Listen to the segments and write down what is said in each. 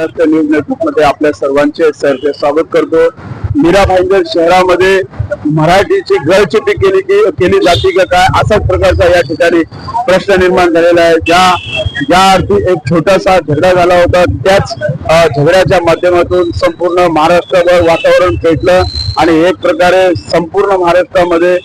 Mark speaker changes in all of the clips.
Speaker 1: Maharashtra news नेटवर्कमध्ये आपल्या सर्वांचे सरचे स्वागत करतो. मीरा भाईंदर शहरामध्ये मराठीची गळचिपी केली की केली जाते का काय? असाच प्रकारचा या ठिकाणी प्रश्न निर्माण झालेला आहे. ज्या ज्या अर्थी एक छोटासा झगडा झाला होता त्याच झगड्याच्या माध्यमातून संपूर्ण महाराष्ट्रावर वातावरण पेटलं आणि एक प्रकारे संपूर्ण महाराष्ट्रामध्ये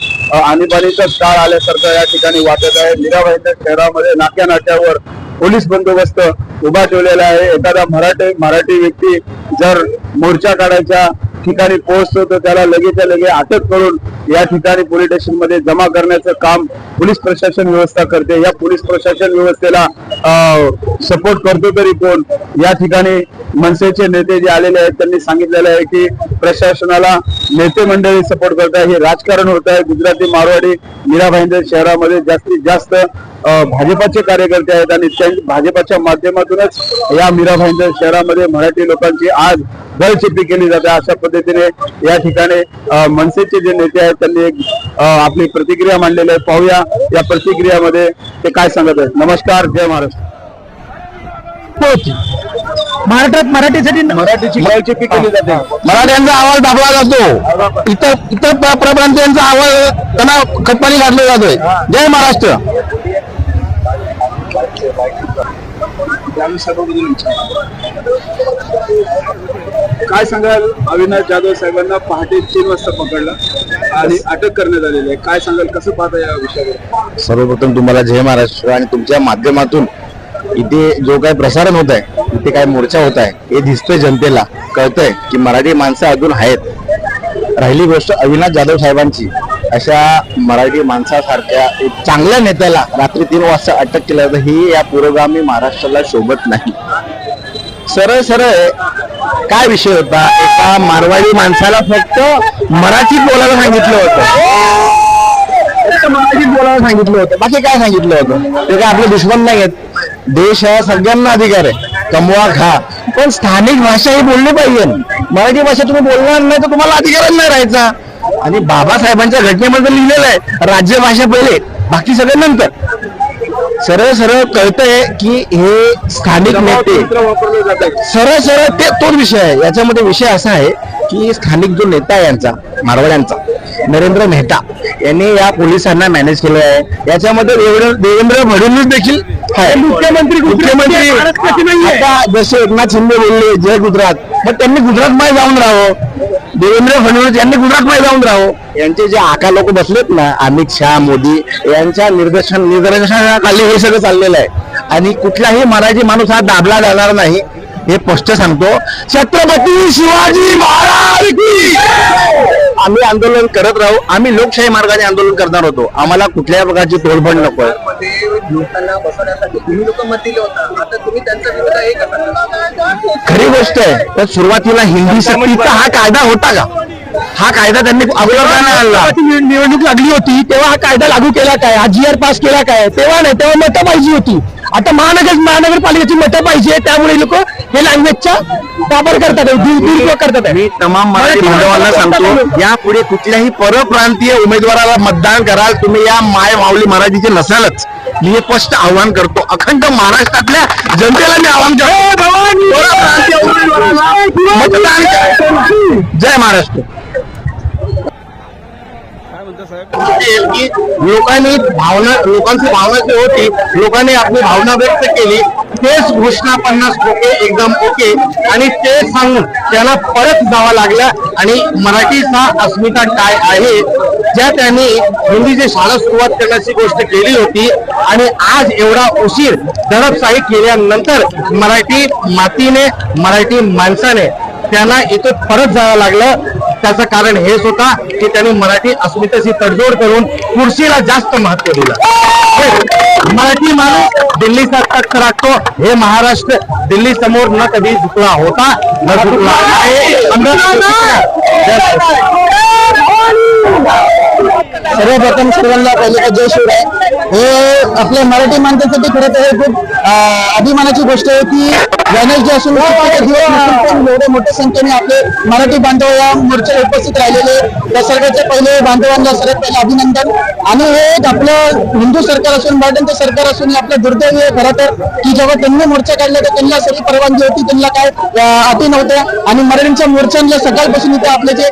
Speaker 1: आणीबाणीचाच काळ आल्यासारखं या ठिकाणी वाटत आहे. मीरा भाईंदर शहरामध्ये नाक्या नाट्यावर पोलीस बंदोबस्त उभा ठेवलेला आहे. एखादा मराठी मराठी व्यक्ती जर मोर्चा काढायच्या ठिकाणी पोहोचतो तर त्याला लगेच्या लगे अटक करून या ठिकाणी पोलीस स्टेशनमध्ये जमा करण्याचं काम पोलीस प्रशासन व्यवस्था करते. या पोलीस प्रशासन व्यवस्थेला सपोर्ट करतो तरी कोण? या ठिकाणी मनसेचे नेते जे आलेले आहेत त्यांनी सांगितलेलं आहे की प्रशासनाला नेते मंडळी सपोर्ट करत आहे हे राजकारण होत आहे. गुजराती मारवाडी मीरा भाईंदर शहरामध्ये जास्तीत जास्त भाजपाचे कार्यकर्ते आहेत आणि त्या भाजपाच्या माध्यमातूनच या मीरा भाईंदर शहरामध्ये मराठी लोकांची आज गळचिपी केली जाते. अशा पद्धतीने या ठिकाणी मनसेचे जे नेते आहेत त्यांनी एक आपली प्रतिक्रिया मांडलेली आहे. पाहूया या प्रतिक्रियामध्ये ते काय सांगत आहेत. नमस्कार जय महाराष्ट्र.
Speaker 2: महाराष्ट्रात मराठीसाठी
Speaker 1: मराठीची गळचिपी केली जाते
Speaker 2: मराठ्यांचा आवाज दाबला जातो. इतर इतर प्र- प्रबंधांचा आवाज त्यांना खतपाणी घातला जातोय जय महाराष्ट्र.
Speaker 1: काय सांगाल? अविनाश जाधव साहेबांना पहाटे तीन वाजता पकडलं. आणि अटक करण्यात आलेली आहे. काय सांगाल? कसं पाहता या विषयावर?
Speaker 2: सर्वप्रथम तुम्हाला जय महाराष्ट्र आणि तुमच्या माध्यमातून इथे जो काही प्रसारण होत आहे इथे काय मोर्चा होत आहे हे दिसतोय जनतेला. कळतंय की मराठी माणसं अजून आहेत. राहिली गोष्ट अविनाश जाधव साहेबांची. अशा मराठी माणसासारख्या चांगल्या नेत्याला रात्री तीन वाजता अटक केलं ही या पुरोगामी महाराष्ट्राला शोभत नाही. सरळ सरळ काय विषय होता? एका मारवाडी माणसाला फक्त मराठी बोलायला सांगितलं होतं. फक्त मराठीत बोलायला सांगितलं होतं. बाकी काय सांगितलं होतं? ते काय आपले दुश्मन नाही आहेत देश हा सगळ्यांना अधिकार आहे. कमवा खा. पण स्थानिक भाषा ही बोलली पाहिजे. मराठी भाषा तुम्ही बोलणार नाही तर तुम्हाला अधिकारच नाही राहायचा. आणि बाबासाहेबांच्या घटनेमध्ये लिहिलेलं आहे राज्यभाषा पहिले बाकी सगळे नंतर. सरळ सरळ कळतंय की हे स्थानिक नेते सरळ सरळ ते तोच विषय आहे. याच्यामध्ये विषय असा आहे की स्थानिक जो नेता आहे यांचा मारवाड्यांचा नरेंद्र मेहता यांनी या पोलिसांना मॅनेज केलं आहे. याच्यामध्ये देवेंद्र फडणवीस देखील मुख्यमंत्री मुख्यमंत्री जसे एकनाथ शिंदे बोलले जय गुजरात मग त्यांनी गुजरात मध्ये जाऊन राहावं. देवेंद्र फडणवीस यांनी गुजरातमध्ये जाऊन राहू यांचे जे आका लोक बसलेत ना अमित शहा मोदी यांच्या निर्देशन निर्देशनाखाली हे सगळं चाललेलं आहे. आणि कुठलाही मराठी माणूस हा दाबला जाणार नाही. हे स्पष्ट सांगतो. छत्रपती शिवाजी महाराज आम्ही आंदोलन करत राहू. आम्ही लोकशाही मार्गाने आंदोलन करणार होतो. आम्हाला कुठल्याही प्रकारची तोडफोड नको
Speaker 3: लोकांना बसवण्यासाठी तुम्ही लोक मत दिले होता आता तुम्ही त्यांचा विरोध हे करता
Speaker 2: खरी गोष्ट आहे तर सुरुवातीला हिंदी सक्तीचा हा कायदा होता का? हा कायदा त्यांनी अगोदर आणला. निवडणूक लागली होती तेव्हा हा कायदा लागू केला काय? हा जी आर पास केला काय? तेव्हा नाही तेव्हा मतं पाहिजे होती. आता महानगर महानगरपालिकेची मतं पाहिजे त्यामुळे लोक हे लँग्वेजचा वापर करतात दुर- दुरुपयोग करतात.
Speaker 4: मी तमाम मराठी बांधवांना सांगतो यापुढे कुठल्याही परप्रांतीय उमेदवाराला मतदान कराल तुम्ही या माय माऊली मराठीचे नसालच. मी हे स्पष्ट आव्हान करतो. अखंड महाराष्ट्रातल्या जनतेला मी आव्हान करतो. मतदान. जय महाराष्ट्र. लोकांनी भावना लोकांची भावना जी होती लोकांनी आपली भावना व्यक्त केली तेच घोषणा पन्नास ओके एकदम ओके. आणि ते सांगून त्याला परत जावा लागला. आणि मराठीचा अस्मिता काय आहे ज्या त्यांनी हिंदीची शाळा सुरुवात करण्याची गोष्ट केली होती. आणि आज एवढा उशीर दडपशाही केल्यानंतर मराठी मातीने मराठी माणसाने त्यांना इथं परत जावं लागलं. त्याचं कारण हेच होता की त्यांनी मराठी अस्मितेशी तडजोड करून कुर्सीला जास्त महत्त्व दिलं. मराठी माणूस दिल्ली तख्त राखतो हे महाराष्ट्र दिल्ली समोर न कधी झुकला होता न झुकला
Speaker 2: सर्वप्रथम सर्वांना पहिले जय शिवराय. हे आपल्या मराठी माणसासाठी खरं तर हे खूप
Speaker 5: अभिमानाची गोष्ट आहे की वेनसडे असून सुट्टीचे पण एवढे मोठ्या संख्येने आपले मराठी बांधव या मोर्चाला उपस्थित राहिलेले त्या सर्वांचे पहिले बांधवांना सर्वात पहिले अभिनंदन. आणि हे एक आपलं हिंदू सरकार असून मराठ्यांचं सरकार असून हे आपलं दुर्दैव आहे खरं तर की जेव्हा त्यांनी मोर्चा काढला तर त्यांना सगळी परवानगी होती त्यांना काय अटी नव्हत्या. आणि मराठींच्या मोर्चांना सकाळपासून इथे आपले जे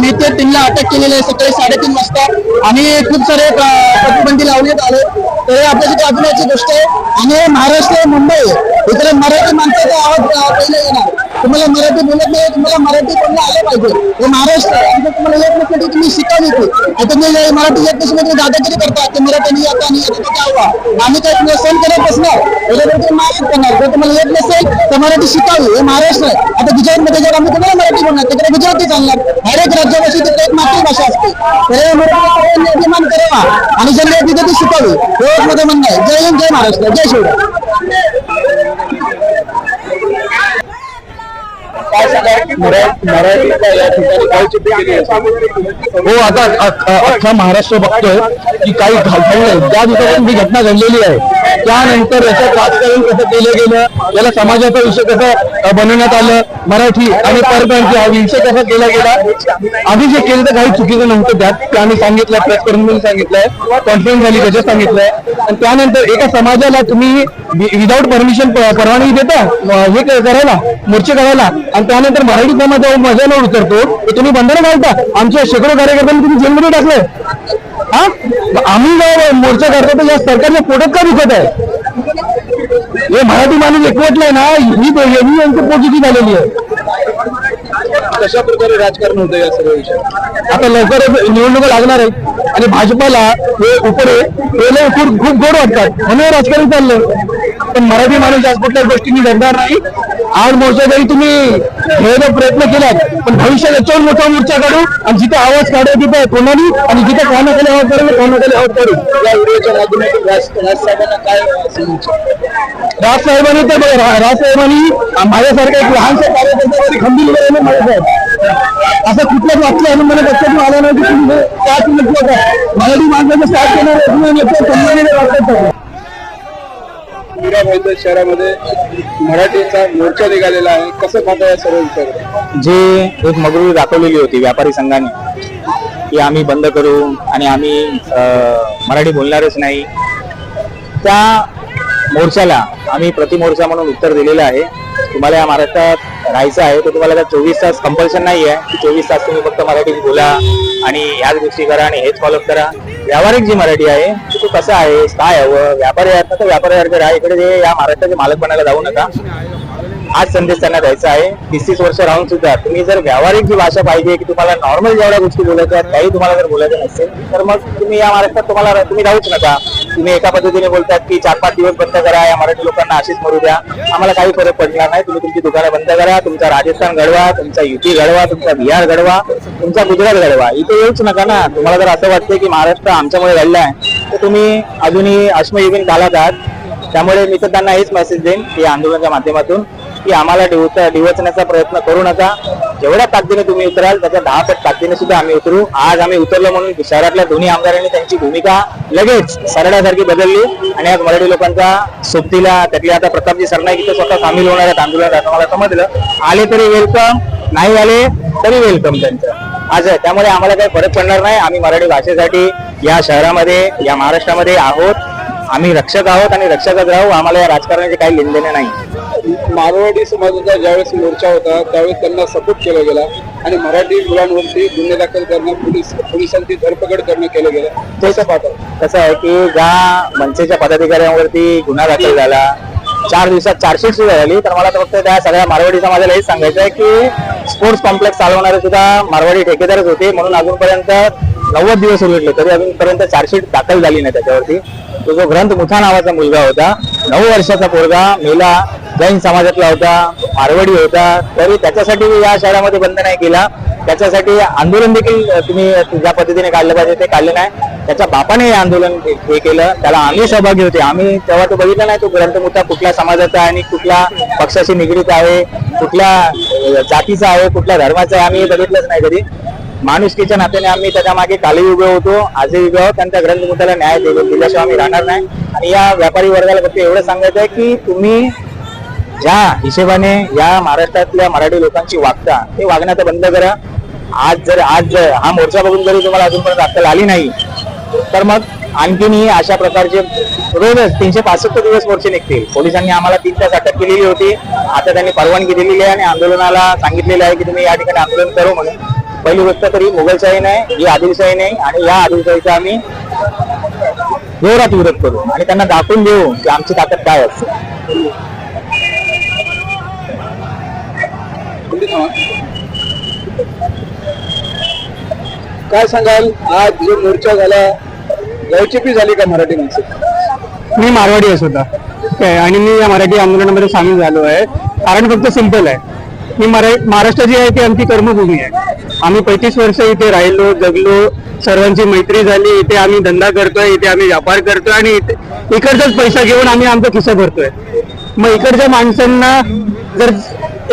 Speaker 5: नेते त्यांना अटक केलेले आहे सकाळी साडेतीन वाजता. आणि खूप सारे प्रतिबंधी लावण्यात आले. तर हे आपल्यासाठी अभिनयाची गोष्ट आहे. आणि हे महाराष्ट्र मुंबई. इकडे मराठी माणसाचा आवाज पहिले येणार तुम्हाला मराठी बोलत नाही तुम्हाला मराठी बोलणं आलं पाहिजे. हे महाराष्ट्र आमचं तुम्हाला येत नसेल तुम्ही शिकावी ती आता मी मराठी येत नसेल तुम्ही दादागिरी करता ते मराठी नाही आता आणि येतं आम्ही काय तुम्हाला सण करत असणार याच्यावर तुम्ही मागत करणार जर तुम्हाला येत नसेल तर मराठी शिकावी. हे महाराष्ट्र आहे. आता गुजरातमध्ये जर आम्ही तुम्हाला मराठी बोलणार तिकडे गुजराती चालणार. हर एक राज्यापाशी तिकडे एक मातृभाषा असते. तर हे मराठी निर्माण करावा आणि ज्यांनी तिथे ती शिकावी. हे एक माझं म्हणणं आहे. जय हिंद जय महाराष्ट्र. जय शिवराय.
Speaker 6: हो आता अख्खा महाराष्ट्र बघतोय की काही घडलंय ज्या दिवसापासून ही घटना घडलेली आहे त्यानंतर याचं राजकारण कसं केलं गेलं याला समाजाचा विषय कसा बनवण्यात आलं मराठी आणि परप्रांती हा विषय कसा केला गेला आम्ही जे केलं तर काही चुकीचं नव्हतं त्यात. ते आम्ही सांगितलं प्रेस करून सांगितलंय कॉन्फरन्स झाली त्याच्यात सांगितलंय. आणि त्यानंतर एका समाजाला तुम्ही विदाऊट परमिशन परवानगी देता. हे करायला मोर्चे करायला. आणि त्यानंतर मराठी समाजावर मजाला उतरतो तर तुम्ही बंधनं घालता. आमच्या शेकडो कार्यकर्त्यांनी तुम्ही जेलमध्ये टाकलंय. हा? आम्ही जेव्हा मोर्चा करतो तर या सरकारच्या पोटात का दुखत आहे? हे मराठी माणूस एकवटलाय ना ही यांची पोटची झालेली आहे.
Speaker 7: कशा प्रकारे राजकारण होतं या सर्व विषयात
Speaker 6: आता लवकरच निवडणुका लागणार आहेत. आणि भाजपाला हे उपरे खूप गोड वाटतात. म्हणून राजकारण चाललं पण मराठी माणूस आज कुठल्या गोष्टींनी डरणार नाही. आज मोर्चा जरी तुम्ही घ्यायला प्रयत्न केलात पण भविष्यात याच्यावर मोठा मोर्चा काढू आणि जिथे आवाज काढू तिथे कोणाली आणि जिथे कोणाकडे आवाज काढू कोणाकडे आवाज काढू
Speaker 7: या व्हिडिओच्या माध्यमातून राजसाहेबांना काय सांगू
Speaker 6: राज साहेबांनी तर बघा, माझ्यासारखा एक लहानशा कार्यकर्त्यावरती खंबीर गेले माझ्यासाहेब असं कुठल्याच वाक्य अनुभव मला लक्षात आला नाही की तुम्ही साथ म्हटलं का मराठी माणसाचं साथ देणार सन्मानीने वाटतात
Speaker 7: मीरा भाईंदर शहरामध्ये मराठीचा मोर्चा निघालेला आहे. कसं पाहता या सर्व विषयाकडे
Speaker 6: जे एक मगरुरी दाखवलेली होती व्यापारी संघाने की आम्ही बंद करू आणि आम्ही मराठी बोलणारच नाही. त्या मोर्चाला आम्ही प्रतिमोर्चा म्हणून उत्तर दिलेलं आहे. तुम्हाला या महाराष्ट्रात राहायचं आहे तर तुम्हाला चोवीस तास कंपल्शन नाही आहे की चोवीस तास तुम्ही फक्त मराठी बोला आणि ह्याच गोष्टी करा आणि हेच फॉलो करा. व्यावहारिक जी मराठी आहे तू कसं आहे काय हवं व्यापारी आहेत ना तर व्यापाऱ्यासारखे राहा इकडे या महाराष्ट्राचे मालक बनायला जाऊ नका. आज संदेश त्यांना द्यायचा आहे. तीस तीस वर्ष राहून सुद्धा. तुम्ही जर व्यावहारिक जी भाषा पाहिजे की तुम्हाला नॉर्मल जेवढ्या गोष्टी बोलायच्या आहेत त्याही तुम्हाला जर बोलायचं नसेल तर मग तुम्ही या महाराष्ट्रात तुम्हाला तुम्ही राहूच नका. तुम्ही एका पद्धतीने बोलतात की चार पाच दिवस बंद करा या मराठी लोकांना अशीच मरू द्या. आम्हाला काही फरक पडणार नाही. तुम्ही तुमची दुकानं बंद करा तुमचा राजस्थान घडवा तुमचा युपी घडवा तुमचा बिहार घडवा तुमचा गुजरात घडवा. इथे येऊच नका ना. तुम्हाला जर असं वाटतंय की महाराष्ट्र आमच्यामुळे घडलाय तर तुम्ही अजूनही अश्मयुगीन घालत आहात. त्यामुळे मी तर त्यांना हेच मेसेज देईन की या आंदोलनाच्या माध्यमातून. की आम्हाला डिवच डिवचण्याचा प्रयत्न करू नका. जेवढ्या ताकदीने तुम्ही उतराल त्याच्या दहा पट ताकदीने सुद्धा आम्ही उतरू. आज आम्ही उतरलो म्हणून शहरातल्या दोन्ही आमदारांनी त्यांची भूमिका लगेच सरण्यासारखी बदलली. आणि आज मराठी लोकांचा सोबतीला त्यातली आता प्रतापजी सरनाईक इथे स्वतः सामील होणार आहेत आंदोलनात असं मला समजलं. आले तरी वेलकम नाही आले तरी वेलकम त्यांचं. आज आहे त्यामुळे आम्हाला काही फरक पडणार नाही. आम्ही मराठी भाषेसाठी या शहरामध्ये या महाराष्ट्रामध्ये आहोत. आम्ही रक्षक आहोत आणि रक्षकच राहू. आम्हाला या राजकारणाचे काही लेनदेणे नाही.
Speaker 7: मारवाडी समाजाचा ज्यावेळेस मोर्चा होता त्यावेळेस त्यांना सपोर्ट केला गेला. आणि मराठी मुलांवरती गुन्हे दाखल करणं पोलीस पोलिसांची धरपकड करणं केलं गेलं. तसं पाहतात
Speaker 6: कसं आहे की ज्या मनसेच्या पदाधिकाऱ्यांवरती गुन्हा दाखल झाला चार दिवसात चार्जशीट सुद्धा झाली तर मला तर फक्त त्या सगळ्या मारवाडी समाजाला हेच सांगायचं आहे की स्पोर्ट्स कॉम्प्लेक्स चालवणारे सुद्धा मारवाडी ठेकेदारच होते म्हणून अजूनपर्यंत नव्वद दिवस उलटले तरी अजूनपर्यंत चार्जशीट दाखल झाली नाही त्याच्यावरती. तो जो ग्रंथ मुथा नावाचा मुलगा होता नऊ वर्षाचा पोरगा मेला जैन समाजातला होता मारवाडी होता तरी त्याच्यासाठी या शहरामध्ये बंद नाही केला. त्याच्यासाठी आंदोलन देखील तुम्ही ज्या पद्धतीने काढलं पाहिजे ते काढले नाही. त्याच्या बापाने हे आंदोलन हे केलं. त्याला आम्ही सहभागी होते. आम्ही तेव्हा तो बघितला नाही तो ग्रंथमुठा कुठल्या समाजाचा आहे आणि कुठल्या पक्षाशी निगडीत आहे कुठल्या जातीचा आहे कुठल्या धर्माचा आहे आम्ही बघितलंच नाही कधी. माणुसकीच्या नात्याने आम्ही त्याच्यामागे कालही उभे होतो आजही उभे आहोत. आणि त्या ग्रंथमुद्याला न्याय दिलो दिल्याशिवाय आम्ही राहणार नाही. आणि या व्यापारी वर्गाला फक्त एवढं सांगायचं आहे की तुम्ही ज्या हिशेबाने या महाराष्ट्रातल्या मराठी लोकांची वागता ते वागण्याचं बंद करा. आज जर आज जर हा मोर्चा बघून जरी तुम्हाला अजूनपर्यंत अक्कल आली नाही तर मग आणखीनही अशा प्रकारचे रोजच तीनशे पासष्ट दिवस मोर्चे निघतील. पोलिसांनी आम्हाला तीन तास अटक केलेली होती. आता त्यांनी परवानगी दिलेली आहे आणि आंदोलनाला सांगितलेलं आहे की तुम्ही या ठिकाणी आंदोलन करू म्हणून. पहिली गोष्ट तरी मुघलशाही नाही ही आदिलशाही नाही आणि या आदिलशाहीचा आम्ही जोरात विरोध करू आणि त्यांना दाखवून देऊ की आमची ताकद काय असते.
Speaker 1: काय सांगाल? आज जो मोर्चा झाला गळचेपी झाली का मराठी माणसं?
Speaker 8: मी मारवाडी आहे काय, आणि मी या मराठी आंदोलनामध्ये सामील झालो आहे. कारण फक्त सिंपल आहे. मी मरा महाराष्ट्र जी आहे ती आमची कर्मभूमी आहे. आम्ही पैतीस वर्ष इथे राहिलो जगलो सर्वांची मैत्री झाली. इथे आम्ही धंदा करतोय इथे आम्ही व्यापार करतोय आणि इथे इकडचाच पैसा घेऊन आम्ही आमचा खिस्सा भरतोय. मग इकडच्या माणसांना जर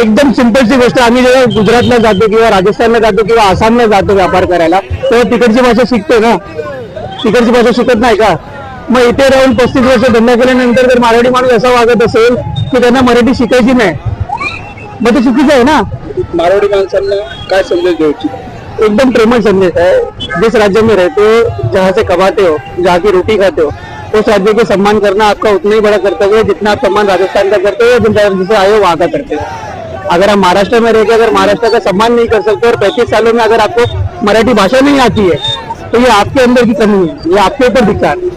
Speaker 8: एकदम सिंपलची गोष्ट आम्ही जेव्हा गुजरातला जातो किंवा राजस्थानला जातो किंवा आसामला जातो व्यापार करायला तेव्हा तिकडची भाषा शिकतो ना? तिकडची भाषा शिकत नाही का? मग इथे राहून पस्तीस वर्ष धंदा केल्यानंतर जर मराठी माणूस असा वागत असेल की त्यांना मराठी शिकायची नाही मग ते चुकीचं आहे ना?
Speaker 1: मारवाडी माणसांना काय संदेश देऊ इच्छित
Speaker 8: एकदम प्रेमळ संदेश है जिस राज्य में रहते हो, जहाँ से कमाते हो, जहाँ की रोटी खाते हो, उस राज्य के सम्मान करना आपका उतना ही बड़ा कर्तव्य है, जितना आप सम्मान राजस्थान का करते हो जिस आए हो, वहाँ का करते हो। अगर आप महाराष्ट्र में रहकर, अगर महाराष्ट्र का सम्मान नहीं कर सकते और पैंतीस सालों में अगर आपको मराठी भाषा नहीं आती है तो ये आपके अंदर की कमी है, ये आपके ऊपर दिखता है।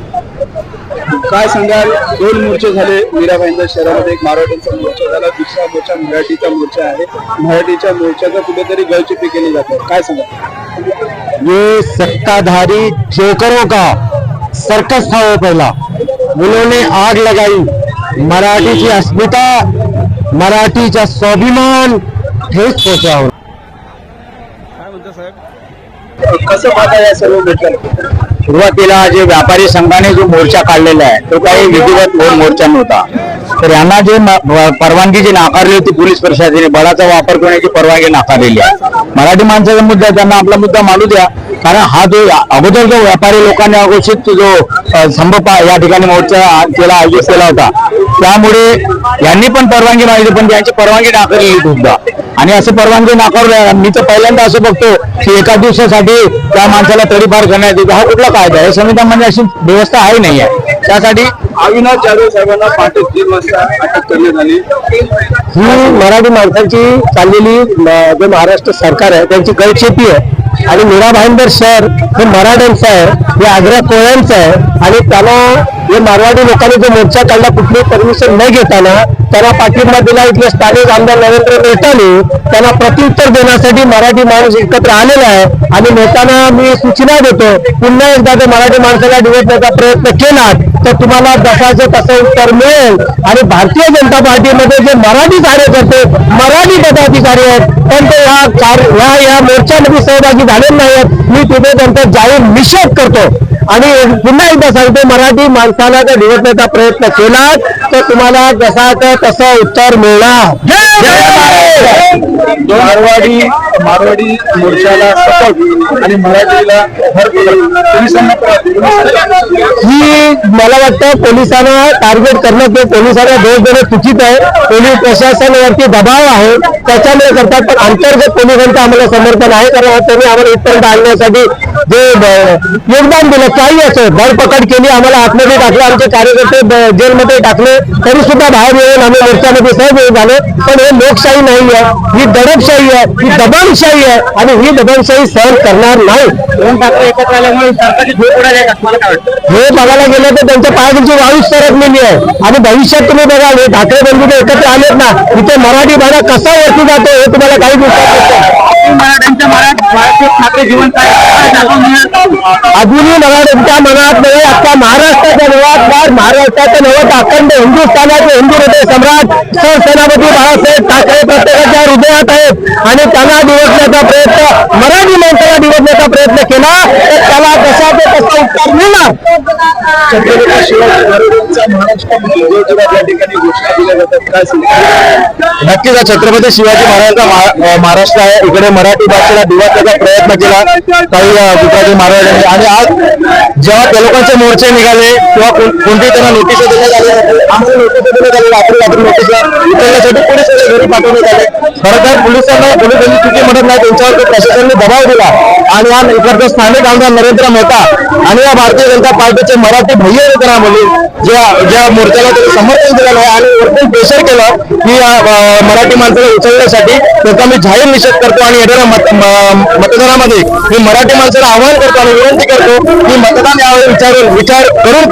Speaker 1: काय सांगाल? दोन मोर्चे झाले. मीराबाईंच्या शहरामध्ये एक मारवाड्यांचा मोर्चा झाला. दुसरा मोर्चा मराठीचा मोर्चा आहे. मराठीच्या मोर्चाचा कुठेतरी गळचेपी केली जाते काय सांगाल?
Speaker 6: ये सत्ताधारी जोकरों का सर्कस था वो पहला। उन्होंने आग लगाई। मराठीची अस्मिता मराठीचा स्वाभिमान ठेच पोहोचवला
Speaker 1: कसं पाहता या सर्व मोर्चाला
Speaker 6: सुरुवातीला जे व्यापारी संघाने जो मोर्चा काढलेला आहे तो काही विधिवत मोर्चा नव्हता. तर यांना जे परवानगी जी नाकारली होती पोलीस प्रशासनाने बळाचा वापर करण्याची परवानगी नाकारलेली आहे. मराठी माणसाचा मुद्दा त्यांना आपला मुद्दा मानू द्या. कारण हा जो अगोदर जो व्यापारी लोकांनी अघोषित जो अ, या ठिकाणी मोर्चा केला आयोजित केला होता. त्यामुळे यांनी पण परवानगी मागितली पण त्यांची परवानगी नाकारलेली खूपदा. आणि असं परवानगी नाकारलं. मी तर पहिल्यांदा असं बघतो की एका दिवसासाठी त्या माणसाला तडीपार करण्यात येते. हा कुठला कायदा आहे? संविधानामध्ये अशी व्यवस्था आहे नाही आहे. त्यासाठी
Speaker 1: अविनाश जाधव साहेबांना पहाटे तीन वाजता अटक करण्यात आली.
Speaker 8: ही मराठी माणसांची चाललेली जे महाराष्ट्र सरकार आहे त्यांची गळचेपी आहे. आणि मीरा भाईंदर शहर हे मराठ्यांचं आहे हे आग्रा कोळ्यांचं आहे. आणि त्याला हे मारवाडी लोकांनी जो मोर्चा काढला कुठली परमिशन न घेताना त्यांना पाठिंबा दिला इथले स्थानिक आमदार नरेंद्र मेहतानी त्यांना प्रत्युत्तर देण्यासाठी मराठी माणूस एकत्र आलेला आहे. आणि नेताना मी सूचना देतो पुन्हा एकदा जर मराठी माणसाला डिवटण्याचा प्रयत्न केला तर तुम्हाला जसाचं तसं उत्तर मिळेल. आणि भारतीय जनता पार्टीमध्ये जे मराठी कार्यकर्ते मराठी पदाधिकारी आहेत पण ते या या ह्या या मोर्चामध्ये सहभागी झालेले नाही आहेत मी तिथे त्यांचा जाहीर निषेध करतो. आणि पुन्हा एकदा सांगतो मराठी माणसाला जर निवडण्याचा प्रयत्न केला तर तुम्हाला जसाचं कसा उत्तर मिळणार?
Speaker 1: मारवाडी मारवाडी मोर्चाला सपोर्ट आणि मराठीला
Speaker 8: ही मला वाटतं पोलिसांना टार्गेट करणं किंवा पोलिसांना दोष देणं चुकीत आहे. पोलीस प्रशासनावरती दबाव आहे. त्याच्यामुळे करतात. पण अंतर्गत पोलिसांचं आम्हाला समर्थन आहे. कारण त्यांनी आम्हाला इथपर्यंत आणण्यासाठी जे योगदान दिलं. काही असो धरपकड केली आम्हाला आतमध्ये टाकलं आमचे कार्यकर्ते जेलमध्ये टाकले तरी सुद्धा बाहेर येऊन आम्ही मोर्चामध्ये सहभागी झालो. पण हे लोकशाही नाही आहे ही दडपशाही आहे ही दबाणशाही आहे आणि ही दबाणशाही सहन करणार नाही.
Speaker 6: एकत्र आल्यामुळे
Speaker 8: हे बघायला गेलं तर त्यांच्या पायाची वाळूच सरकलेली आहे आणि भविष्यात तुम्ही बघाल हे ठाकरे बंधू एकत्र आलेत ना इथे मराठी भाषा कसा वरती जातो हे तुम्हाला काही दिवसात.
Speaker 6: मराठ्यांच्या ठाकरे
Speaker 8: अजूनही मराठ्यांच्या मनात नाही अख्खा महाराष्ट्राच्या नवात महाराष्ट्राचं नवत अखंड हिंदुस्थानाचे हिंदू हृदय सम्राट सरसेनापती बाळासाहेब ठाकरे प्रत्येकाच्या हृदयात आहेत. आणि त्यांना निवडण्याचा प्रयत्न मराठी माणसाला निवडण्याचा प्रयत्न केला तर त्याला कसा ते कसा उत्तर मिळणार?
Speaker 6: नक्कीच हा छत्रपती शिवाजी महाराजांचा महा- महाराष्ट्र आहे. इकडे मराठी
Speaker 4: मराठी भाषेला दिवासाचा प्रयत्न केला. काही गुजराती महाराजांनी आणि आज जेव्हा त्या लोकांचे मोर्चे निघाले तेव्हा कोण- कोणती त्यांना नोटीस देण्यात आले आम्हाला नोटीस देण्यात आले रात्री रात्री नोटीस उचलण्यासाठी पोलीस घरी पाठवण्यात आले. खरं तर पोलिसांना पोलिसांनी चुकी म्हणत नाही त्यांच्यावर प्रशासनाने दबाव दिला. आणि हा इकडचा स्थानिक आमदार नरेंद्र मेहता आणि या भारतीय जनता पार्टीचे मराठी भैया त्यांना मुली ज्या ज्या मोर्चाला त्यांनी समर्थन दिलेलं आहे आणि वरतून प्रेशर केलं की या मराठी माणसाला उचलण्यासाठी त्याचा मी जाहीर निषेध करतो आणि येणाऱ्या मतदानामध्ये मी मराठी माणसाला आवाहन करतो आणि विनंती करतो की मतदान यावेळी विचारून विचार करून